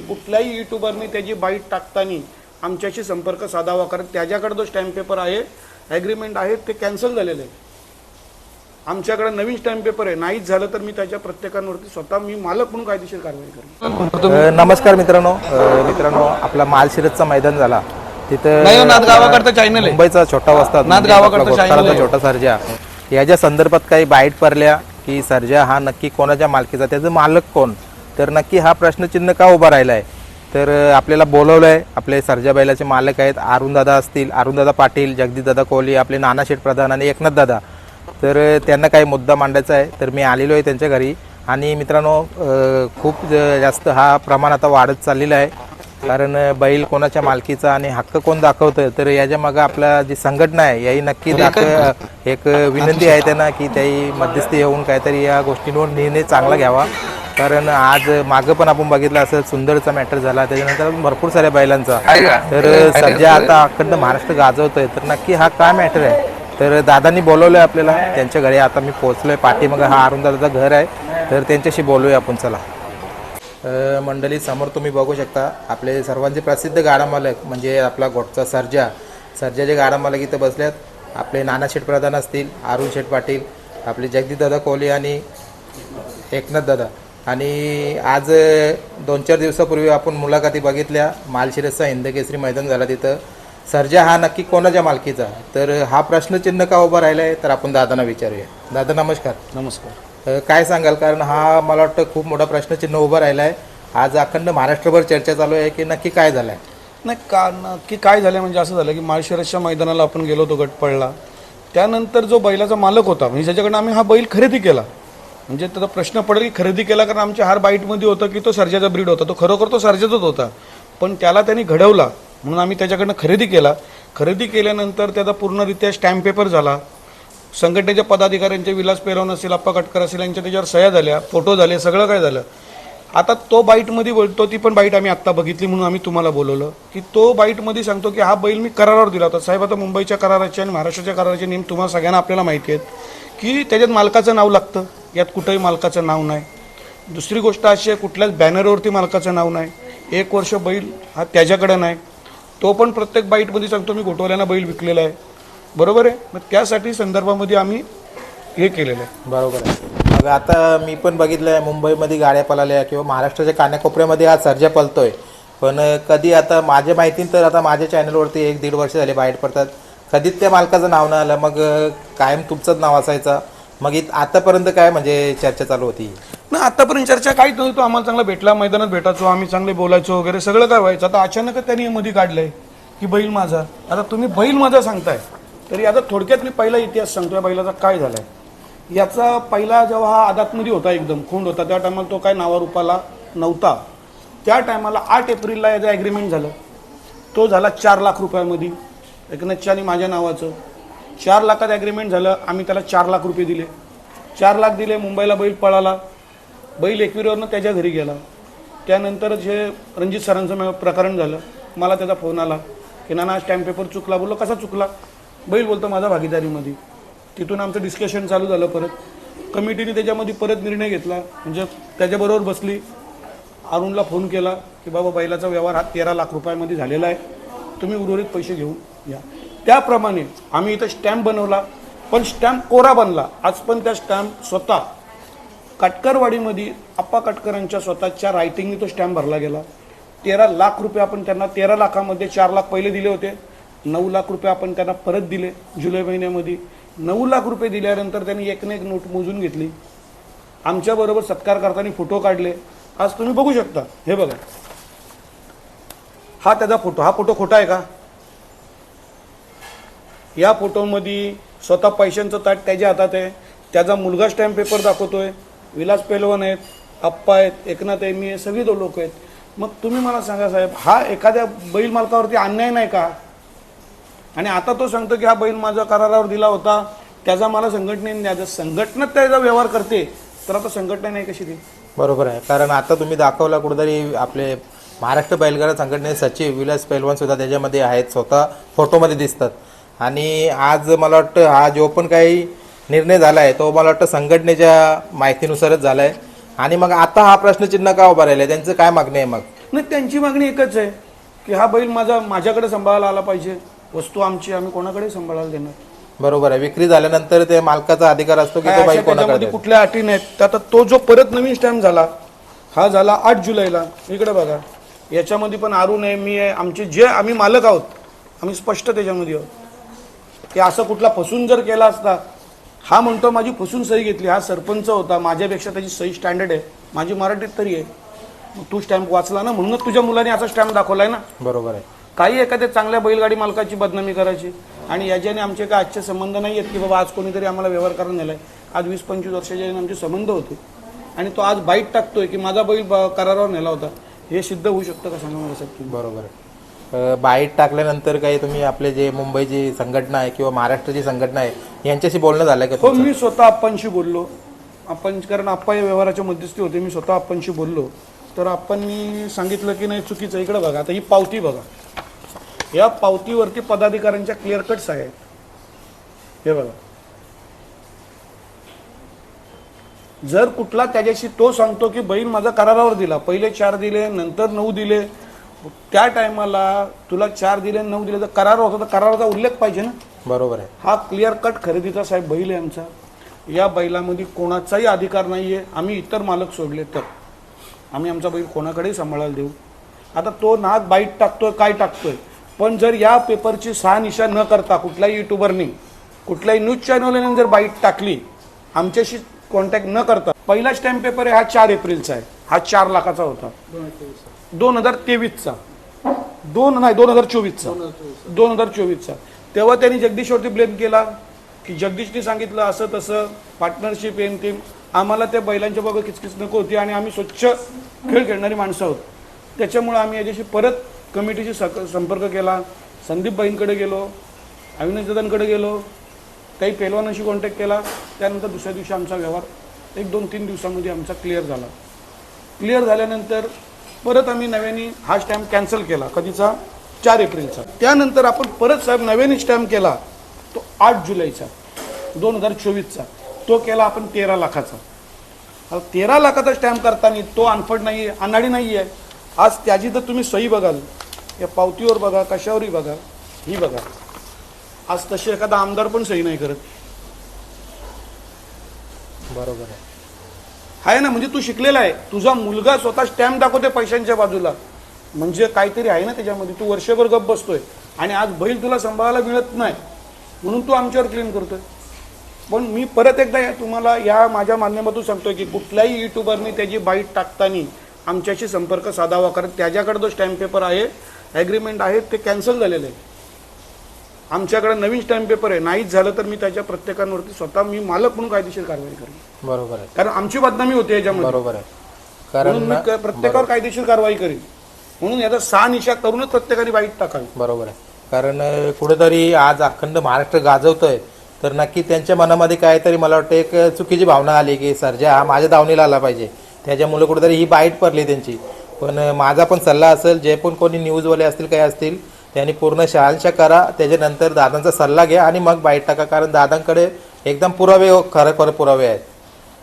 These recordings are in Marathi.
कुठल्याही युट्यूबरनी त्याची बाईट टाकताना आमच्याशी संपर्क साधावा कारण त्याच्याकडे जो स्टॅम्प पेपर आहे ॲग्रीमेंट आहे ते कॅन्सल झालेलं आहे. आमच्याकडे नवीन स्टॅम्प पेपर आहे. नाहीच झालं तर मी त्याच्या प्रत्येकांवरती स्वतः मी मालक म्हणून कायदेशीर कारवाई करेन. नमस्कार मित्रांनो. मित्रांनो आपला मालशिरतचा मैदान झाला. तिथं नाथ गावाकडचं आहे. मुंबईचा छोटा वस्ता नाथ गावाकडचं. छोटा सर्जा. याच्या संदर्भात काही बाईट पडल्या की सर्जा हा नक्की कोणाच्या मालकीचा त्याचं मालक कोण? तर नक्की हा प्रश्नचिन्ह का उभा राहिला आहे तर आपल्याला बोलवलं आहे आपले सर्जा बैलाचे मालक आहेत अरुणदादा असतील अरुणदादा पाटील जगदीशदादा कोहली आपले नानाशेठ प्रधान आणि एकनाथ दादा. तर त्यांना काही मुद्दा मांडायचा आहे. तर मी आलेलो आहे त्यांच्या घरी. आणि मित्रांनो खूप जास्त हा प्रमाण आता वाढत चाललेला आहे. कारण बैल कोणाच्या मालकीचा आणि हक्क कोण दाखवतं तर याच्या मागं आपला जी संघटना आहे याही नक्की दाख एक विनंती आहे त्यांना की त्याही मध्यस्थी येऊन काहीतरी या गोष्टींवर निर्णय चांगला घ्यावा. कारण आज मागं पण आपण बघितलं असं सुंदरचा मॅटर झाला. त्याच्यानंतर भरपूर साऱ्या बैलांचा. तर सध्या आता अखंड महाराष्ट्र गाजवतोय. तर नक्की हा काय मॅटर आहे? तर दादांनी बोलवलंय आपल्याला. त्यांच्या घरी आता मी पोहोचलोय. पाठीमागं हा अरुण दादाचं घर आहे. तर त्यांच्याशी बोलूया आपण. चला. मंडळी समोर तुम्ही बघू शकता. आपले सर्वांचे प्रसिद्ध गाडा मालक म्हणजे आपला गोटचा सर्जा. सर्जाचे गाडा मालक इथं बसल्यात आपले नाना शेठ प्रधान असतील अरुण शेठ पाटील आपले जगदीशदादा कोहली आणि एकनाथ दादा. आणि आज दोन चार दिवसापूर्वी आपण मुलाखती बघितल्या. मालशिरसचा हिंदकेसरी मैदान झाला तिथं. सर्जा हा नक्की कोणाच्या मालकीचा? तर हा प्रश्नचिन्ह का उभा राहिला आहे तर आपण दादांना विचारूया. दादा नमस्कार. नमस्कार. काय सांगाल? कारण हा मला वाटतं खूप मोठा प्रश्नचिन्ह उभा राहिला आहे आज अखंड महाराष्ट्रभर चर्चा चालू आहे की नक्की काय झालं आहे नाही का नक्की काय झालं म्हणजे असं झालं की माळशिरसच्या मैदानाला आपण गेलो होतो गट पडला त्यानंतर जो बैलाचा मालक होता म्हणजे त्याच्याकडनं आम्ही हा बैल खरेदी केला म्हणजे त्याचा प्रश्न पडेल की खरेदी केला कारण आमच्या हार बाईटमध्ये होतं की तो सर्जाचा ब्रीड होता. तो खरोखर तो सर्जाचाच होता. पण त्याला त्यांनी घडवला. म्हणून आम्ही त्याच्याकडनं खरेदी केला. खरेदी केल्यानंतर त्याचा पूर्णरित्या स्टॅम्प पेपर झाला. संघटनेच्या पदाधिकाऱ्यांचे विलास पेरवण असेल अप्पा कटकर असेल यांच्या त्याच्यावर सह्या झाल्या फोटो झाले सगळं काय झालं. आता तो बाईटमध्ये बोलतो ती पण बाईट आम्ही आत्ता बघितली म्हणून आम्ही तुम्हाला बोलवलं. की तो बाईटमध्ये सांगतो की हा बैल मी करारावर दिला होता. साहेब आता मुंबईच्या कराराचे आणि महाराष्ट्राच्या कराराचे नियम तुम्हाला सगळ्यांना आपल्याला माहिती आहेत. की त्याच्यात मालकाचं नाव लागतं. यात कुठंही मालकाचं नाव नाही. दुसरी गोष्ट अशी आहे कुठल्याच बॅनरवरती मालकाचं नाव नाही. एक वर्ष बैल हा त्याच्याकडे नाही. तो पण प्रत्येक बाईटमध्ये सांगतो मी घोटवाल्यांना बैल विकलेला आहे. बरोबर आहे? मग त्यासाठी संदर्भामध्ये आम्ही हे केलेलं आहे. बरोबर आहे. मग आता मी पण बघितलं आहे मुंबईमध्ये गाड्या पळाल्या किंवा महाराष्ट्राच्या कान्याकोपऱ्यामध्ये हा सर्जा आहे पण कधी आता माझ्या माहितीनं तर आता माझ्या चॅनलवरती एक दीड वर्ष झाले बाहेर पडतात. कधीच त्या मालकाचं नाव नाही आलं. मग कायम तुमचंच नाव असायचं. मग इत आतापर्यंत काय म्हणजे चर्चा चालू होती? ना आतापर्यंत चर्चा काहीच नव्हती. तो आम्हाला चांगला भेटला मैदानात भेटायचो आम्ही चांगले बोलायचो वगैरे सगळं काय व्हायचं. आता अचानकच त्यांनी हे मध्ये काढलंय की बैल माझा. आता तुम्ही बैल माझा सांगताय. तरी आता थोडक्यात मी पहिला इतिहास सांगतो या बैलाचा काय झालाय. याचा पहिला जेव्हा हा आदातमध्ये होता एकदम खूंड होता त्या टायमाला तो काय नावारूपाला नव्हता. त्या टायमाला आठ एप्रिलला याचं ॲग्रीमेंट झालं. तो झाला चार लाख रुपयामध्ये. एकनाथच्या आणि माझ्या नावाचं. चार लाखात ॲग्रीमेंट झालं आम्ही त्याला चार लाख रुपये दिले. चार लाख दिले मुंबईला बैल पळाला. बैल एकविरीवरनं त्याच्या घरी गेला. त्यानंतर जे रणजित सरांचं प्रकरण झालं. मला त्याचा फोन आला. की नाना स्टॅम्प पेपर चुकला. बोललो कसा चुकला? बैल बोलतो माझा भागीदारीमध्ये. तिथून आमचं डिस्कशन चालू झालं परत. कमिटीने त्याच्यामध्ये परत निर्णय घेतला. म्हणजे त्याच्याबरोबर बसली. अरुणला फोन केला की बाबा बैलाचा व्यवहार हा तेरा लाख रुपयामध्ये झालेला आहे. तुम्ही उर्वरित पैसे घेऊन या. त्याप्रमाणे आम्ही इथं स्टॅम्प बनवला पण स्टॅम्प कोरा बनला. आज पण त्या स्टॅम्प स्वतः काटकरवाडीमध्ये आप्पा काटकरांच्या स्वतःच्या रायटिंगने तो स्टॅम्प भरला गेला. तेरा लाख रुपये आपण त्यांना तेरा लाखामध्ये चार लाख पहिले दिले होते. नऊ लाख रुपये आपण त्यांना परत दिले जुलै महिन्यामध्ये. नऊ लाख रुपये दिल्यानंतर त्यांनी एक ना एक नोट मोजून घेतली. आमच्याबरोबर सत्कार करताना फोटो काढले. आज तुम्ही बघू शकता. हे बघा. हा त्याचा फोटो हा फोटो खोटा आहे का? या फोटोमध्ये स्वतः पैशांचं ताट त्याच्या हातात आहे. त्याचा मुलगा स्टॅम्प पेपर दाखवतोय. विलास पेलवान आहेत आप्पा आहेत एकनाथ आहे मी आहे सगळी लोक आहेत. मग तुम्ही मला सांगा साहेब हा एखाद्या बैल मालकावरती अन्याय नाही का? आणि आता तो सांगतो की हा बैल माझा करारावर दिला होता त्याचा मला संघटनेने द्यायचा संघटना त्याचा व्यवहार करते तर आता संघटना नाही कशी ती? बरोबर आहे. कारण आता तुम्ही दाखवला कुठेतरी आपले महाराष्ट्र बैलगाडा संघटनेचे सचिव विलास पैलवान सुद्धा त्याच्यामध्ये आहेत स्वतः फोटोमध्ये दिसतात. आणि आज मला वाटतं हा जो पण काही निर्णय झाला आहे तो मला वाटतं संघटनेच्या माहितीनुसारच झाला आहे आणि मग आता हा प्रश्नचिन्ह का उभा राहिला त्यांचं काय मागणी आहे मग? नाही त्यांची मागणी एकच आहे की हा बैल माझा माझ्याकडे सांभाळायला आला पाहिजे. वस्तू आमची आम्ही कोणाकडे सांभाळायला देणार बरोबर आहे. विक्री झाल्यानंतर ते मालकाचा अधिकार असतो की तो बैल कोणाकडे. कुठल्या अटी नाहीत. तर आता तो जो परत नवीन स्टॅम्प झाला हा झाला आठ जुलैला. इकडे बघा. याच्यामध्ये पण अरुण आहे मी आहे आमचे जे आम्ही मालक आहोत आम्ही स्पष्ट त्याच्यामध्ये आहोत. की असं कुठला फसून जर केला असता हा म्हणतो माझी फसून सही घेतली हा सरपंच होता माझ्यापेक्षा त्याची सही स्टँडर्ड आहे. माझी मराठीत तरी आहे. तू स्टॅम्प वाचला ना म्हणूनच तुझ्या मुलाने असा स्टॅम्प दाखवलाय ना. बरोबर आहे. काही एखाद्या चांगल्या बैलगाडी मालकाची बदनामी करायची आणि याच्याने आमचे काय आजचे संबंध नाही आहेत की बाबा आज कोणीतरी आम्हाला व्यवहार करून नेलाय. आज वीस पंचवीस वर्षाचे आमचे संबंध होते. आणि तो आज बाईट टाकतोय की माझा बैल करारावर नेला होता. हे सिद्ध होऊ शकतं का सांगा मला साहेब बरोबर आहे. बाईट टाकल्यानंतर काही तुम्ही आपले जे मुंबईची संघटना आहे किंवा महाराष्ट्राची संघटना आहे यांच्याशी बोलणं झालं का हो तुमचं? मी स्वतः आप्पांशी बोललो. आपण कारण आप्पा या व्यवहाराच्या मध्यस्थी होते मी स्वतः आप्पांशी बोललो. तर आप्पांनी सांगितलं की नाही चुकीचं. इकडे बघा आता ही पावती बघा. या पावतीवरती पदाधिकाऱ्यांच्या क्लिअर कट्स आहेत. हे बघा. जर कुठला त्याच्याशी तो सांगतो की बैल माझा करारावर दिला. पहिले चार दिले नंतर नऊ दिले. त्या टायमाला तुला चार दिले नऊ दिले तर करार होता तर कराराचा उल्लेख पाहिजे ना. बरोबर आहे. हा क्लिअर कट खरेदीचा साहेब बैल आहे आमचा. या बैलामध्ये कोणाचाही अधिकार नाही आहे आम्ही इतर मालक सोडले तर. आम्ही आमचा बैल कोणाकडेही सांभाळायला देऊ. आता तो नाग बाईट टाकतोय काय टाकतोय? पण जर या पेपरची सहा निशा न करता कुठल्याही युट्यूबरनी कुठल्याही न्यूज चॅनलने जर बाईट टाकली आमच्याशी कॉन्टॅक्ट न करता पहिला स्टॅम्प पेपर आहे हा चार एप्रिलचा आहे. हा चार लाखाचा होता. दोन हजार तेवीसचा. दोन नाही दोन हजार चोवीसचा. दोन हजार चोवीसचा. तेव्हा त्यांनी जगदीशवरती ब्लेम केला की जगदीशने सांगितलं असं तसं पार्टनरशिप एन टीम आम्हाला त्या बैलांच्या बाबा किचकिच नको होती आणि आम्ही स्वच्छ खेळ खेळणारी माणसं आहोत. त्याच्यामुळे आम्ही याच्याशी परत कमिटीशी सक संपर्क केला. संदीप बाईंकडे गेलो अविनाश दादांकडे गेलो. काही पेलवानाशी कॉन्टॅक्ट केला. त्यानंतर दुसऱ्या दिवशी आमचा व्यवहार एक दोन तीन दिवसामध्ये आमचा क्लिअर झाला. क्लिअर झाल्यानंतर परत आम्ही नव्याने हा स्टॅम्प कॅन्सल केला कधीचा? चार एप्रिलचा. त्यानंतर आपण परत साहेब नव्याने स्टॅम्प केला तो आठ जुलैचा दोन हजार चोवीसचा. तो केला आपण तेरा लाखाचा. तेरा लाखाचा स्टॅम्प करताना तो अनफड नाही आहे अनाडी नाही आहे. आज त्याची तर तुम्ही सही बघाल. या पावतीवर बघा कशावरही बघा ही बघा. आज तशी एखादा आमदार पण सही नाही करत. बरोबर आहे. आहे ना म्हणजे तू शिकलेला आहे. तुझा मुलगा स्वतः स्टॅम्प दाखवते पैशांच्या बाजूला. म्हणजे काहीतरी आहे ना त्याच्यामध्ये. तू वर्षभर गप बसतोय. आणि आज बैल तुला सांभाळायला मिळत नाही. म्हणून तू आमच्यावर क्लेम करतोय. पण मी परत एकदा या- तुम्हाला या माझ्या माध्यमातून सांगतोय की कुठल्याही युट्यूबरनी त्याची बाईट टाकताना आमच्याशी संपर्क साधावा. कारण त्याच्याकडे जो स्टॅम्प पेपर आहे ॲग्रीमेंट आहे ते कॅन्सल झालेलं आहे. आमच्याकडे नवीन स्टॅम्प पेपर आहे. नाहीच झालं तर मी त्याच्या प्रत्येकांवरती स्वतः मी मालक म्हणून कायदेशीर कारवाई करेन. बरोबर आहे. कारण आमची बदनामी होते याच्यामध्ये. बरोबर आहे. म्हणून कारण मी क- प्रत्येकावर कायदेशीर कारवाई करीन. म्हणून याचा सहा निशा करूनच प्रत्येकाने बाईट टाकावी. बरोबर आहे. कारण अ, कुठेतरी आज अखंड महाराष्ट्र गाजवतोय तर नक्की त्यांच्या मनामध्ये काहीतरी मला वाटतं एक चुकीची भावना आली की सर्जा हा माझ्या दावणीला आला पाहिजे त्याच्यामुळे कुठेतरी ही बाईट पडली त्यांची. पण अ, माझा पण सल्ला असेल जे पण कोणी न्यूजवाले असतील काही असतील त्यांनी पूर्ण शहानिशा करा त्याच्यानंतर दादांचा सल्ला घ्या आणि मग बाईट टाका. कारण दादांकडे एकदम पुरावे हो, खरं खरं पुरावे आहेत.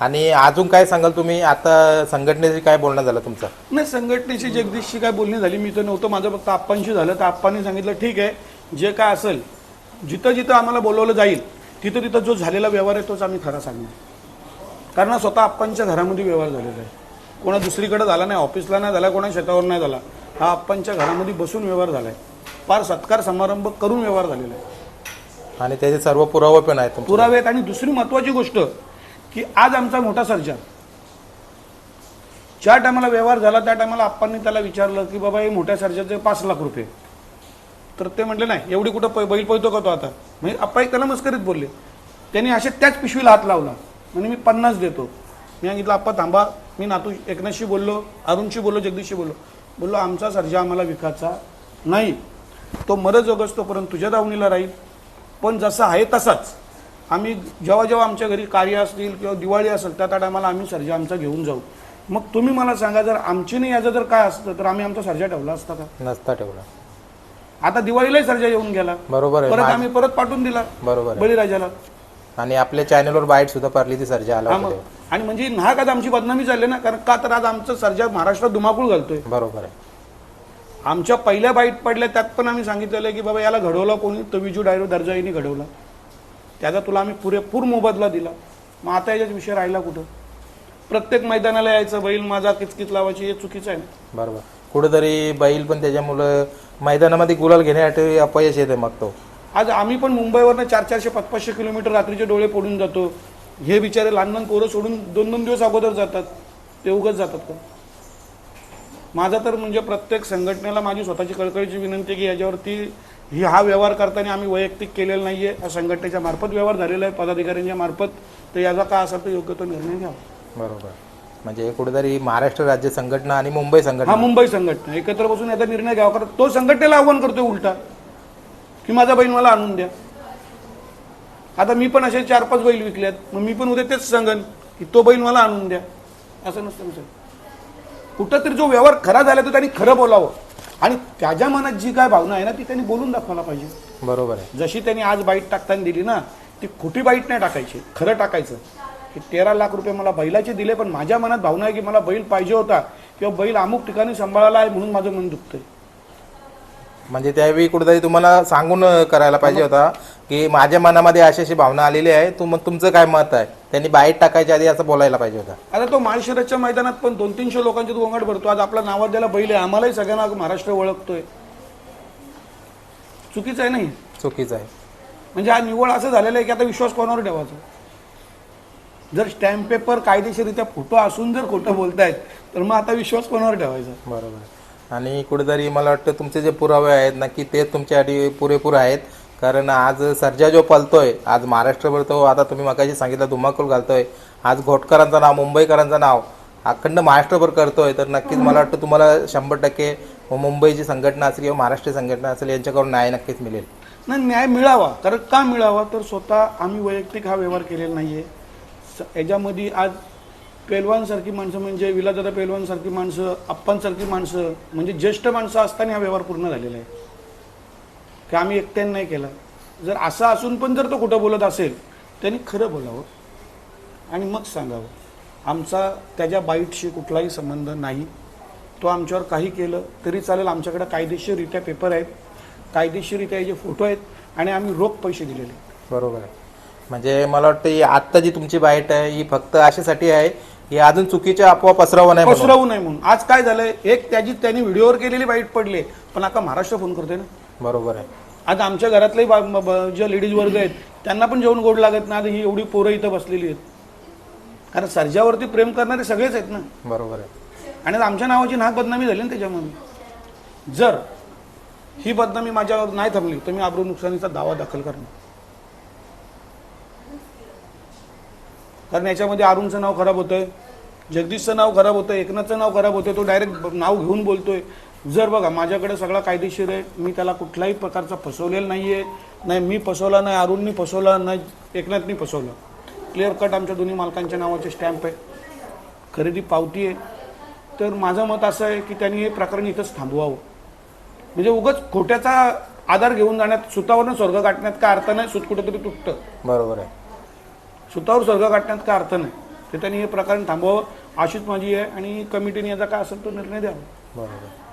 आणि अजून काय सांगाल तुम्ही? आता संघटनेशी काय बोलणं झालं तुमचं? नाही संघटनेशी जगदीशशी काय बोलणी झाली मी तर नव्हतं. माझं फक्त आप्पांशी झालं. तर आप्पांनी सांगितलं ठीक आहे जे काय असेल जिथं जिथं आम्हाला बोलवलं जाईल तिथं तिथं जो झालेला व्यवहार आहे तोच आम्ही खरा सांगणार. कारण स्वतः आप्पांच्या घरामध्ये व्यवहार झालेला आहे. कोणा दुसरीकडे झाला नाही ऑफिसला नाही झाला कोणा शेतावर नाही झाला. हा आप्पांच्या घरामध्ये बसून व्यवहार झाला आहे फार सत्कार समारंभ करून व्यवहार झालेला आहे. आणि त्याचे सर्व पुरावे पण आहेत पुरावे आहेत. आणि दुसरी महत्वाची गोष्ट की आज आमचा मोठा सर्जा ज्या टायमाला व्यवहार झाला त्या टायमाला आप्पांनी त्याला विचारलं की बाबा हे मोठ्या सर्जाचे पाच लाख रुपये. तर ते म्हटले नाही एवढी कुठं पै बैल पळतो का तो आता? म्हणजे आप्पा एक त्याला मस्करीत बोलले. त्यांनी असे त्याच पिशवीला हात लावला. म्हणजे मी पन्नास देतो. मी सांगितलं आप्पा थांबा. मी नातू एकनाथशी बोललो अरुणशी बोललो जगदीशशी बोललो. बोललो आमचा सर्जा आम्हाला विकायचा नाही. तो मरत जोगस तोपर्यंत तुझ्या दावणीला राहील. पण जसा आहे तसाच. आम्ही जेव्हा जेव्हा आमच्या घरी कार्य असतील किंवा दिवाळी असेल त्या त्या टायमाला आम्ही सर्जा आमचा घेऊन जाऊ. मग तुम्ही मला सांगा जर आमची नाही याचं जर काय असतं तर आम्ही आमचा सर्जा ठेवला असता का? नसता ठेवला. आता दिवाळीलाही सर्जा येऊन गेला. बरोबर आहे. परत मा- आम्ही परत पाठवून दिला बरोबर आहे. बळीराजाला. आणि आपल्या चॅनलवर बाईट सुद्धा पडली ती सर्जा आला हा मग. आणि म्हणजे नाहक आज आमची बदनामी झाली ना कारण का तर आज आमचं सर्जा महाराष्ट्रात धुमाकूळ घालतोय. बरोबर आहे. आमच्या पहिल्या बाईट पडल्या त्यात पण आम्ही सांगितलेलं आहे की बाबा याला घडवला कोणी? तर विजू डायरो दर्जाईने घडवला. त्याचा तुला आम्ही पुरेपूर मोबदला दिला. मग आता याच्यात विषय राहिला कुठं? प्रत्येक मैदानाला यायचं बैल माझा किचकिच लावायची हे चुकीचं आहे ना. बरोबर. कुठेतरी बैल पण त्याच्यामुळं मैदानामध्ये गुलाल घेण्यासाठी अपयश येते मग तो. आज आम्ही पण मुंबईवरनं चार चारशे पाच पाचशे किलोमीटर रात्रीचे डोळे पडून जातो. हे बिचारे लहान लहान पोरं सोडून दोन दोन दिवस अगोदर जातात. ते उगच जातात का? माझा तर म्हणजे प्रत्येक संघटनेला माझी स्वतःची कळकळीची विनंती आहे की याच्यावरती ही हा व्यवहार करताना आम्ही वैयक्तिक केलेला नाहीये. या संघटनेच्या मार्फत व्यवहार झालेला आहे. पदाधिकाऱ्यांच्या मार्फत. तर याचा काय असेल तर योग्य तो निर्णय घ्यावा. बरोबर. म्हणजे कुठेतरी महाराष्ट्र राज्य संघटना आणि मुंबई हा संघटना मुंबई संघटना. एकत्र बसून याचा निर्णय घ्यावा. कारण तो संघटनेला आव्हान करतोय उलटा. की माझा बैल मला आणून द्या. आता मी पण असे चार पाच बैल विकल्यात. मग मी पण उद्या तेच सांगन की तो बैल मला आणून द्या. असं नसतं सर? कुठंतरी जो व्यवहार खरा झाला तो त्यांनी खरं बोलावं. आणि त्याच्या मनात जी काय भावना आहे ना ती त्यांनी बोलून दाखवायला पाहिजे. बरोबर आहे. जशी त्यांनी आज बाईट टाकताना दिली ना ती खोटी बाईट नाही टाकायची खरं टाकायचं. की तेरा लाख रुपये मला बैलाचे दिले पण माझ्या मनात भावना आहे की मला बैल पाहिजे होता किंवा बैल अमुक ठिकाणी सांभाळायला आहे म्हणून माझं मन दुखतंय. म्हणजे त्यावेळी कुठेतरी तुम्हाला सांगून करायला पाहिजे होता की माझ्या मनामध्ये अशी अशी भावना आलेली आहे. तुम तुमचं काय मत आहे? त्यांनी बाईट टाकायच्या आधी असं बोलायला पाहिजे होता. आता तो माळशिरसच्या मैदानात पण दोन तीनशे लोकांचे गोंगाट भरतो. आज आपला नावात द्यायला बैल आहे आम्हालाही सगळ्यांना महाराष्ट्र ओळखतोय. चुकीचं आहे नाही? चुकीचं आहे. म्हणजे हा निवड असं झालेलं आहे की आता विश्वास कोणावर ठेवायचा? जर स्टॅम्प पेपर कायदेशीररित्या फोटो असून जर खोटं बोलतायत तर मग आता विश्वास कोणावर ठेवायचा? बरोबर. आणि कुठेतरी मला वाटतं तुमचे जे पुरावे आहेत नक्की ते तुमच्यासाठी पुरेपूर आहेत. कारण आज सर्जा जो पलतोय आज महाराष्ट्रभर तो आता तुम्ही मगाशी सांगितलं धुमाकूल घालतोय. आज घोटकरांचं नाव मुंबईकरांचं नाव अखंड महाराष्ट्रभर करतोय. तर नक्कीच मला वाटतं तुम्हाला शंभर टक्के मुंबईची संघटना असेल किंवा महाराष्ट्रीय संघटना असेल यांच्याकडून न्याय नक्कीच मिळेल. नाही न्याय मिळावा. कारण का मिळावा? तर स्वतः आम्ही वैयक्तिक हा व्यवहार केलेला नाही स- याच्यामध्ये आज पेलवानसारखी माणसं म्हणजे विलादादा पेलवानसारखी माणसं आप्पांसारखी माणसं म्हणजे ज्येष्ठ माणसं असताना हा व्यवहार पूर्ण झालेला आहे. की आम्ही एकट्याने नाही केला? जर असं असून पण जर तो कुठं बोलत असेल त्यांनी खरं बोलावं आणि मग सांगावं. आमचा त्याच्या बाईटशी कुठलाही संबंध नाही. तो आमच्यावर काही केलं तरी चालेल. आमच्याकडे कायदेशीररित्या पेपर आहेत. कायदेशीररित्या याचे फोटो आहेत आणि आम्ही रोख पैसे दिलेले आहेत. बरोबर आहे. म्हणजे मला वाटतं ही आत्ता जी तुमची बाईट आहे ही फक्त अशासाठी आहे की अजून चुकीच्या अफवा पसरवा नाही म्हणून. पसरवू नये म्हणून. आज काय झालंय? एक त्याची त्यांनी व्हिडिओवर केलेली बाईट पडले. पण आता महाराष्ट्र फोन करते ना? बरोबर आहे. आज आमच्या घरातले ज्या लेडीज वर्ग आहेत त्यांना पण जेवण गोड लागत ना ही एवढी पोरं इथं बसलेली आहेत. कारण सर्जावरती प्रेम करणारे सगळेच आहेत ना? बरोबर आहे. आणि आमच्या नावाची नाक बदनामी झाली ना त्याच्यामध्ये जर ही बदनामी माझ्यावर नाही थांबली तर मी आब्रू नुकसानीचा दावा दाखल करणार. कारण याच्यामध्ये अरुणचं नाव खराब होतंय जगदीशचं नाव खराब होतं एकनाथचं नाव खराब होतं तो डायरेक्ट नाव घेऊन बोलतोय. जर बघा माझ्याकडे सगळा कायदेशीर आहे मी त्याला कुठलाही प्रकारचा फसवलेला नाही आहे नाही मी फसवला नाही अरुणनी फसवला नाही एकनाथनी फसवलं. क्लिअर कट आमच्या दोन्ही मालकांच्या नावाचे स्टॅम्प आहे. खरेदी पावती आहे. तर माझं मत असं आहे की त्यांनी हे प्रकरण इथंच थांबवावं. म्हणजे उगाच खोट्याचा आधार घेऊन जाण्यात सुतावरून स्वर्ग गाठण्यात काय अर्थ नाही सुत कुठेतरी तुटतं. बरोबर आहे. सुतावर स्वर्ग गाठण्यात काय अर्थ नाही. तर त्यांनी हे प्रकरण थांबवावं अशीच माझी आहे आणि कमिटीने याचा काय असेल तो निर्णय द्यावा. बरोबर.